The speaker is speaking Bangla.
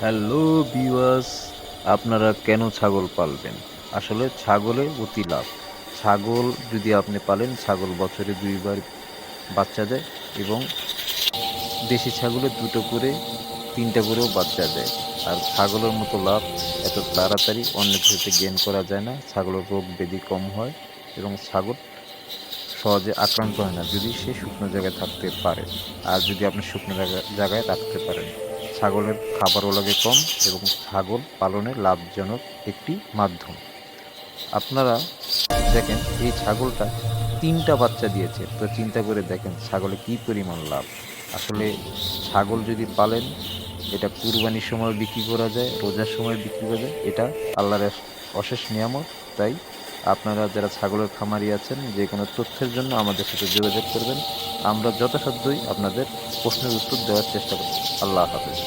হ্যালো বিওয়াস আপনারা কেন ছাগল পালবেন? আসলে ছাগলে অতি লাভ। ছাগল যদি আপনি পালেন, ছাগল বছরে দুইবার বাচ্চা দেয় এবং দেশি ছাগলে দুটো করে, তিনটা করেও বাচ্চা দেয়। আর ছাগলের মতো লাভ এত তাড়াতাড়ি অন্য কিছুতে গেন করা যায় না। ছাগলের রোগ ব্যাধি কম হয় এবং ছাগল সহজে আক্রান্ত হয় না, যদি সে শুকনো জায়গায় থাকতে পারে। আর যদি আপনি শুকনো জায়গা জায়গায় রাখতে পারেন। ছাগলের খাবারও লাগে কম এবং ছাগল পালনে লাভজনক একটি মাধ্যম। আপনারা দেখেন, এই ছাগলটা তিনটা বাচ্চা দিয়েছে। তো চিন্তা করে দেখেন, ছাগলে কি পরিমাণ লাভ? আসলে ছাগল যদি পালেন, এটা কুরবানির সময় বিক্রি করা যায়, রোজার সময় বিক্রি করা যায়, এটা আল্লাহর এক অশেষ নিয়ামত। তাই আপনারা যারা ছাগলের খামারি আছেন, যে কোনো তথ্যের জন্য আমাদের সাথে যোগাযোগ করবেন। আমরা যথাসাধ্যই আপনাদের প্রশ্নের উত্তর দেওয়ার চেষ্টা করব। আল্লাহ হাফেজ।